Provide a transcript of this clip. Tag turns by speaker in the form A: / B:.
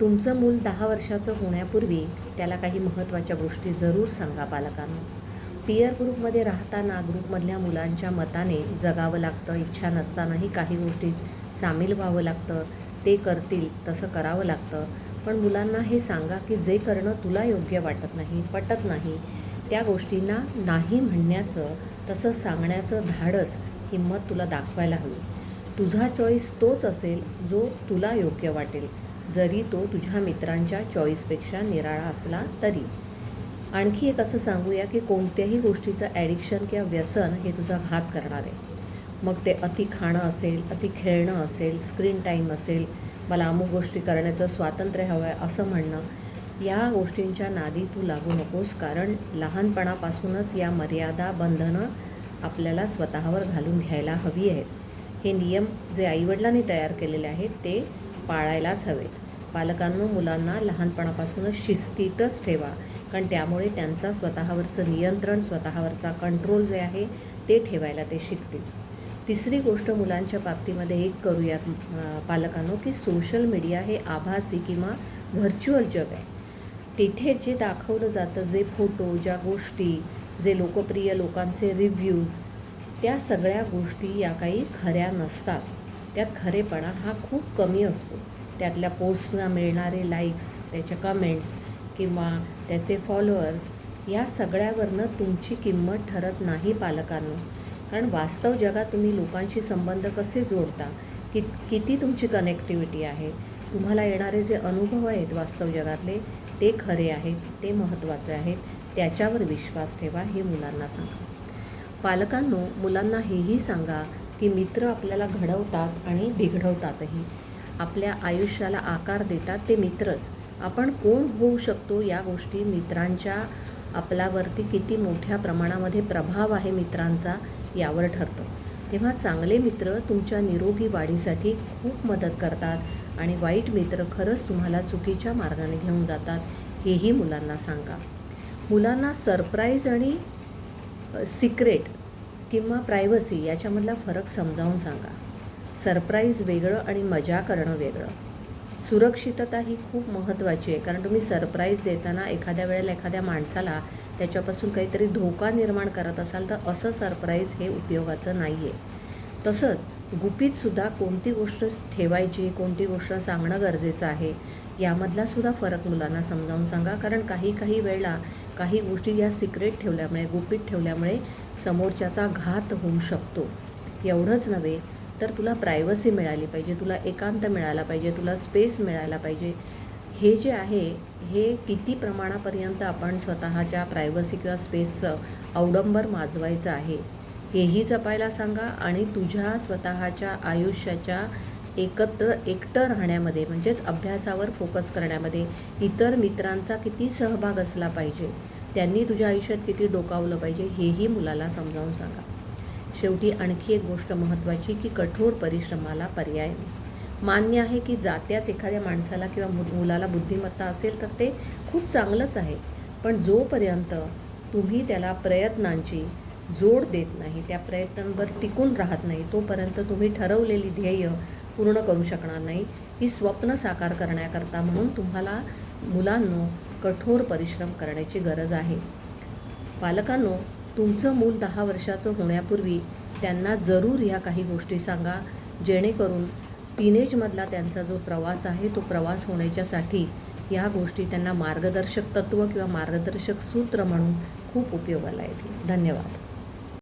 A: तुमचं मूल दहा वर्षाचं होण्यापूर्वी त्याला काही महत्त्वाच्या गोष्टी जरूर सांगा पालकांना. पियर ग्रुपमध्ये राहताना ग्रुपमधल्या मुलांच्या मताने जगावं लागतं इच्छा नसतानाही काही गोष्टीत सामील व्हावं लागतं ते करतील तसं करावं लागतं. पण मुलांना हे सांगा की जे करणं तुला योग्य वाटत नाही पटत नाही त्या गोष्टींना नाही म्हणण्याचं तसं सांगण्याचं धाडस हिंमत तुला दाखवायला हवी. तुझा चॉईस तोच असेल जो तुला योग्य वाटेल. जरी तो तुझ्या मित्रांच्या चॉईसपेक्षा निराळा असला तरी. आणखी एक असं सांगूया की कोणत्याही गोष्टीचं ॲडिक्शन किंवा व्यसन हे तुझा घात करणार. आहे मग ते अति खाणं असेल अति खेळणं असेल स्क्रीन टाईम असेल मला अमुक गोष्टी करण्याचं स्वातंत्र्य हवं आहे असं म्हणणं या गोष्टींच्या नादी तू लागू नकोस कारण लहानपणापासूनच या मर्यादा बंधनं आपल्याला स्वतःवर घालून घ्यायला हवी आहेत. हे नियम जे आईवडिलांनी तयार केलेले आहेत ते पाळायलाच हवेत. पालकांनो मुलांना लहानपणापासूनच शिस्तीतच ठेवा. कारण त्यामुळे त्यांचा स्वतःवरचं नियंत्रण स्वतःवरचा कंट्रोल जे आहे ते ठेवायला ते शिकतील. तिसरी गोष्ट मुलांच्या बाबतीमध्ये एक करूयात पालकांनो की सोशल मीडिया हे आभासी किंवा व्हर्च्युअल जग आहे. तिथे जे दाखवलं जातं जे फोटो ज्या गोष्टी जे लोकप्रिय लोकांचे रिव्ह्यूज त्या सगळ्या गोष्टी या काही खऱ्या नसतात. त्यात खरेपणा हा खूप कमी असतो. त्यातल्या पोस्टना मिळणारे लाईक्स त्याचे कमेंट्स किंवा त्याचे फॉलोअर्स या सगळ्यावरनं तुमची किंमत ठरत नाही पालकांनो. कारण वास्तव जगात तुम्ही लोकांशी संबंध कसे जोडता? कि किती तुमची कनेक्टिव्हिटी आहे? तुम्हाला येणारे जे अनुभव आहेत वास्तव जगातले ते खरे आहेत ते महत्त्वाचे आहेत त्याच्यावर विश्वास ठेवा हे मुलांना सांगा. पालकांनो मुलांना हेही सांगा की मित्र आपल्याला घडवतात आणि बिघडवतातही. आपल्या आयुष्याला आकार देतात ते मित्रच. आपण कोण होऊ शकतो या गोष्टी मित्रांच्या आपल्यावरती किती मोठ्या प्रमाणामध्ये प्रभाव आहे मित्रांचा यावर ठरतं. तेव्हा चांगले मित्र तुमच्या निरोगी वाढीसाठी खूप मदत करतात आणि वाईट मित्र खरंच तुम्हाला चुकीच्या मार्गाने घेऊन जातात हेही मुलांना सांगा. मुलांना सरप्राईज आणि सिक्रेट किंवा प्रायव्हसी याच्यामधला फरक समजावून सांगा. सरप्राईज वेगळं आणि मजा करणं वेगळं. सुरक्षितता ही खूप महत्त्वाची आहे. कारण तुम्ही सरप्राईज देताना एखाद्या वेळेला एखाद्या माणसाला त्याच्यापासून काहीतरी धोका निर्माण करत असाल तर असं सरप्राईज हे उपयोगाचं नाही आहे तसंच गुपितसुद्धा कोणती गोष्ट ठेवायची कोणती गोष्ट सांगणं गरजेचं आहे यामधला सुद्धा फरक मुलांना समजावून सांगा. कारण काही काही वेळेला काही गोष्टी या सिक्रेट ठेवल्यामुळे गुपित ठेवल्यामुळे समोरच्याचा घात होऊ शकतो. एवढंच नव्हे तर तुला प्रायव्हसी मिळाली पाहिजे तुला एकांत मिळाला पाहिजे तुला स्पेस मिळायला पाहिजे. हे जे आहे हे किती प्रमाणापर्यंत आपण स्वतःच्या प्रायव्हसी किंवा स्पेसचं अवडंबर माजवायचं आहे हेही जपायला सांगा आणि तुझ्या स्वतःच्या आयुष्याच्या एकत्र एकटं राहण्यामध्ये म्हणजेच अभ्यासावर फोकस करण्यामध्ये इतर मित्रांचा किती सहभाग असला पाहिजे त्यांनी तुझ्या आयुष्यात किती डोकावलं पाहिजे हेही मुलाला समजावून सांगा. शेवटी आणखी एक गोष्ट महत्त्वाची की कठोर परिश्रमाला पर्याय नाही. मान्य आहे की जात्याच एखाद्या माणसाला किंवा मु मुलाला बुद्धिमत्ता असेल तर ते खूप चांगलंच आहे. पण जोपर्यंत तुम्ही त्याला प्रयत्नांची जोड देत नाही त्या प्रयत्नांवर टिकून राहत नाही तोपर्यंत तुम्ही ठरवलेली ध्येय पूर्ण करू शकणार नाही. ही स्वप्न साकार करण्याकरता म्हणून तुम्हाला मुलांनो कठोर परिश्रम करण्याची गरज आहे. पालकांनो तुमचं मूल दहा वर्षाचं होण्यापूर्वी त्यांना जरूर ह्या काही गोष्टी सांगा. जेणेकरून टीनेजमधला त्यांचा जो प्रवास आहे तो प्रवास होण्याच्यासाठी या गोष्टी त्यांना मार्गदर्शक तत्त्व किंवा मार्गदर्शक सूत्र म्हणून खूप उपयोगाला येतील. धन्यवाद.